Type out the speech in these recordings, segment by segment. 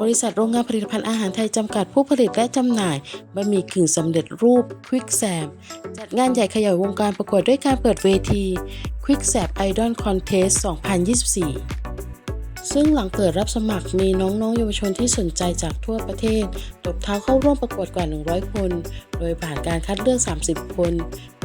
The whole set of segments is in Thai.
บริษัทโรงงานผลิตภัณฑ์อาหารไทยจำกัดผู้ผลิตและจำหน่ายบะหมี่กึ่งสำเร็จรูปควิกแซบจัดงานใหญ่ขยายวงการประกวดด้วยการเปิดเวทีควิกแซมไอดอลคอนเทส 2024 ซึ่งหลังเปิดรับสมัครมีน้องๆเยาวชนที่สนใจจากทั่วประเทศตบเท้าเข้าร่วมประกวดกว่า 100 คน โดยผ่านการคัดเลือก 30 คน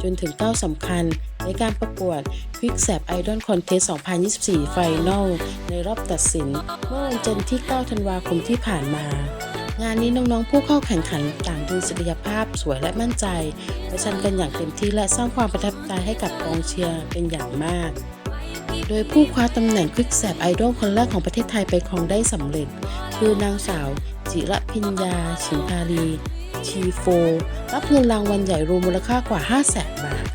จนถึงก้าวสำคัญ ในการประกวด Quick s a p Idol Contest 2024 Final ในรอบตัดสิน เมื่อวันจันทร์ที่ 9 ธันวาคมที่ผ่านมา งานนี้น้องๆ ผู้เข้าแข่งขันต่างดูศักยภาพสวยและมั่นใจประชันกันอย่างเต็มที่และสร้างความประทับใจให้กับกองเชียร์เป็นอย่างมาก โดยผู้คว้าตำแหน่งควิกแสบไอดอลคนแรกของประเทศไทยไปครองได้สำเร็จ คือนางสาว จิระพิญญาชิมพาลีชีโฟ รับเงินรางวัลใหญ่รวมมูลค่ากว่า 5 0 0แสนบาท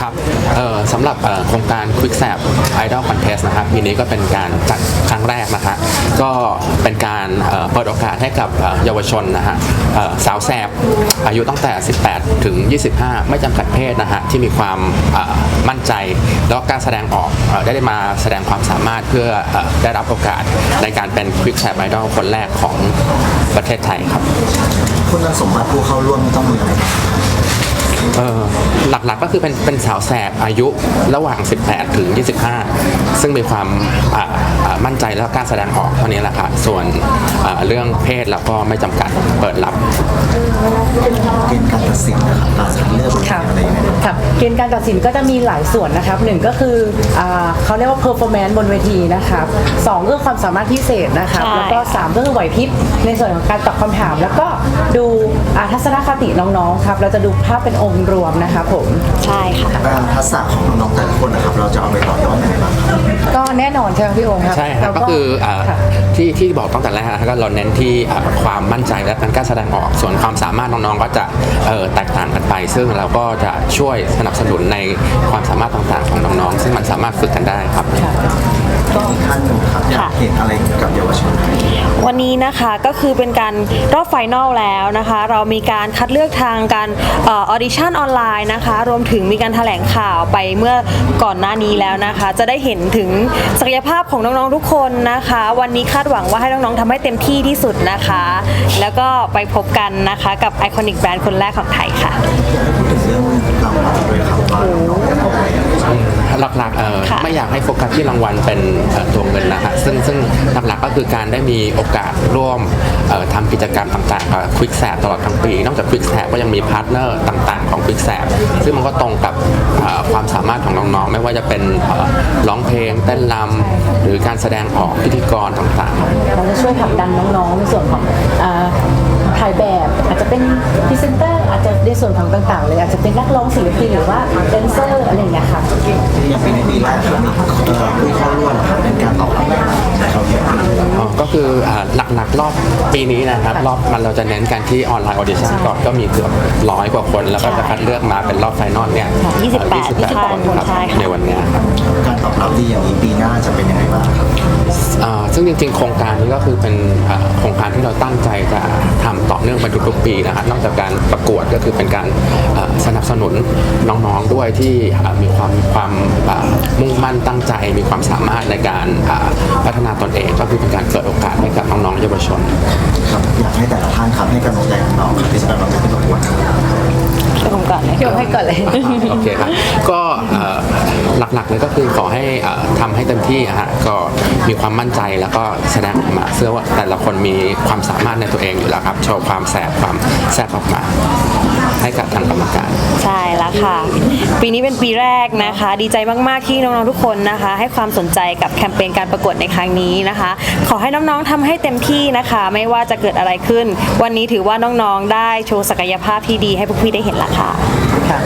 ครับเอ่อสำหรับเอ่อโครงการ Quick s a p Idol Contest นะครับปีนี้ก็เป็นการจัดครั้งแรกนะฮะก็เป็นการเอ่อเปิดโอกาสให้กับเอ่อเยาวชนนะฮะเอ่อสาวแสบอายุตั้งแต่ 18 ถึง 25 ไม่จำกัดเพศนะฮะที่มีความเอ่อมั่นใจ แล้วก็กล้ารแสดงออกเอ่อได้มาแสดงความสามารถเพื่อเอ่อได้รับโอกาสในการเป็น Quick s a p Idol คนแรกของประเทศไทยครับ คุณสมบัติผู้เข้าร่วมต้องมีอะไรบ้างเออหลักๆก็คือเป็นเป็นสาวแสบอายุระหว่าง 18 ถึง 25 ซึ่งมีความมั่นใจและการแสดงออกเท่านี้แหละค่ะ ส่วนเรื่องเพศเราก็ไม่จำกัดเปิดรับเกณฑ์การตัดสินนะครับการคัดเลือกอะไรยังไงบ้าง ครับเกณฑ์การตัดสินก็จะมีหลายส่วนนะครับหนึ่งก็คืออาเขาเรียกว่า performance บนเวทีนะครับสองก็คือความสามารถพิเศษนะครับ ใช่ แล้วก็สามก็คือไหวพริบในส่วนของการตอบคำถาม แล้วก็ดูอ่าทัศนคติน้องๆครับเราจะดูภาพเป็นองค์รวมนะครับผม ใช่ค่ะการทักษะของน้องๆแต่ละคนนะครับ เราจะเอาไปต่อยอดยังไงบ้างครับ ก็แน่นอนใช่ไหมพี่โองครับใช่ครับแล้วก็คืออ่าค่ะ ที่ที่บอกตั้งแต่แรกนะครับก็เราเน้นที่อ่าความมั่นใจและการกล้ารแสดงออก ส่วนความสามารถน้องๆก็จะเอ่อแตกต่างกันไป ซึ่งเราก็จะช่วยสนับสนุนในความสามารถต่างๆของน้องๆ ซึ่งมันสามารถฝึกกันได้ครับอีกท่านหนึ่งครับอยากเห็นอะไรกับเยาวชนไทยวั นนี้นะคะก็คือเป็นการรอบไฟนอลแล้วนะคะ เรามีการคัดเลือกทางการออดิชั่นออนไลน์นะคะ รวมถึงมีการแถลงข่าวไปเมื่อก่อนหน้านี้แล้วนะคะ จะได้เห็นถึงศักยภาพของน้องๆทุกคนนะคะ วันนี้คาดหวังว่าให้น้องๆทำให้เต็มที่ที่สุดนะคะ แล้วก็ไปพบกันนะคะกับไอคอนิกแบรนด์คนแรกของไทยค่ะอยากให้พูดถึงเรื่องรางวัลด้วยครับว่าน้องๆจะได้อะไรยังไงบ้างหลักๆเอ่อค่ะไม่อยากให้โฟกัสที่รางวัลเป็นเอ่อตัวเงินนะฮะซึ่งซึ่งหลักๆก็ คือการได้มีโอกาสร่วมเอ่อทำกิจกรรมต่างๆกับควิกแสตลอดทั้งปี นอกจากควิกแสก็ยังมีพาร์ทเนอร์ต่างๆของควิกแสซึ่งมันก็ตรงกับเอ่อความสามารถของน้องๆ ไม่ว่าจะเป็นเอ่อร้องเพลงเต้นรำหรือการแสดงออกพิธีกรต่างๆ เราจะช่วยผลักดันน้องๆในส่วนของอ่าถ่ายแบบอาจจะเป็นพรีเซนเตอร์อาจจะในส่วนของต่างๆเลยอาจจะเป็นนักร้องศิลปินหรือว่าแดนเซอร์อะไรอย่างเงี้ยค่ะอย่างปีในปีแรกครับมีเอ่อผู้เข้าร่วมครับเป็นการตอบรับเขาเนี่ย อ๋อก็ คืออ่าหลักๆรอบปีนี้นะครับ รอบมันเราจะเน้นกันที่ออนไลน์ออดิชั่นก่อนก็มีเกือบร้อยกว่าคน แล้วก็จะคัดเลือกมาเป็นรอบไฟนอลเนี่ย28เอ่อ28คนครับใช่ค่ะในวันเนี้ยครับการตอบรับดีอย่างนี้ปีหน้าจะเป็นยังไงบ้างครับอ่าซึ่งจริงๆ โครงการนี้ก็คือเป็นอ่าโครงการที่เราตั้งใจจะทำต่อเนื่องไปทุกๆปีนะครับนอกจากการประกวดก็คือเป็นการอ่าสนับสนุนน้องๆด้วยที่อ่ามีความความอ่ามุ่งมั่นตั้งใจ มีความสามารถในการอ่าพัฒนาตนเองก็คือเป็นการเปิดโอกาสให้กับน้องๆเยาวชน ครับอยากให้แต่ละท่านครับให้กำลังใจน้องๆครับที่จะกำลังจะขึ้นประกวดครับเดี๋ยวผมก่อนเลยพี่โองให้ก่อนเลย โอเคครับ ก็เอ่อหลักๆเลยก็คือขอให้เอ่อทำให้เต็มที่อะฮะ ก็มีความมั่นใจแล้วก็แสดงออกมาเชื่อว่าแต่ละคนมีความสามารถในตัวเองอยู่แล้วครับ โชว์ความแสบความแสบออกมา ให้กับทางกรรมการ ใช่แล้วค่ะ ปีนี้เป็นปีแรกนะคะ ดีใจมากๆที่น้องๆทุกคนนะคะ ให้ความสนใจกับแคมเปญการประกวดในครั้งนี้นะคะ ขอให้น้องๆทำให้เต็มที่นะคะ ไม่ว่าจะเกิดอะไรขึ้น วันนี้ถือว่าน้องๆได้โชว์ศักยภาพที่ดีให้พวกพี่ได้เห็นละค่ะค่ะ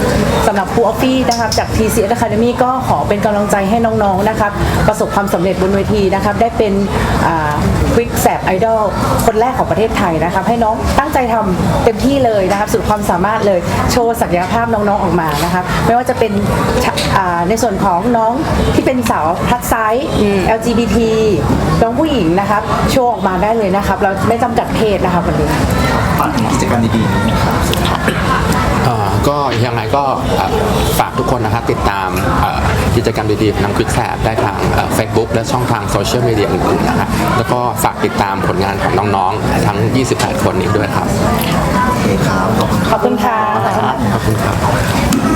สำหรับครูออฟฟี่นะครับจาก TCS Academy ก็ขอเป็นกำลังใจให้น้องๆนะครับประสบความสำเร็จบนเวทีนะครับได้เป็นควิกแสบไอ ดอลคนแรกของประเทศไทยนะครับให้น้องตั้งใจทำเต็มที่เลยนะครับสุดความสามารถเลยโชว์ศักยภาพน้องๆออกมานะครับไม่ว่าจะเป็นชะอ่าในส่วนของน้องที่เป็นสาวพัดไซส์ LGBT น้องผู้หญิงนะครับโชว์ออกมาได้เลยนะครับเราไม่จำกัดเพศนะครับวันนี้ฝากถึงกิจกรรมดีๆนี้นะครับสุดท้ายเอ่อก็ยังไงก็เอ่อฝากทุกคนนะครับติดตามเอ่อกิจกรรมดีๆของทาง Quick Lab ได้ทางเฟซบุ๊กและช่องทางโซเชียลมีเดียอื่นๆนะฮะแล้ว ก็ฝากติดตามผลงานของน้องๆ ทั้ง 28 คนนี้ด้วยครับ โอเคครับ ขอบคุณค่ะ ขอบคุณครับ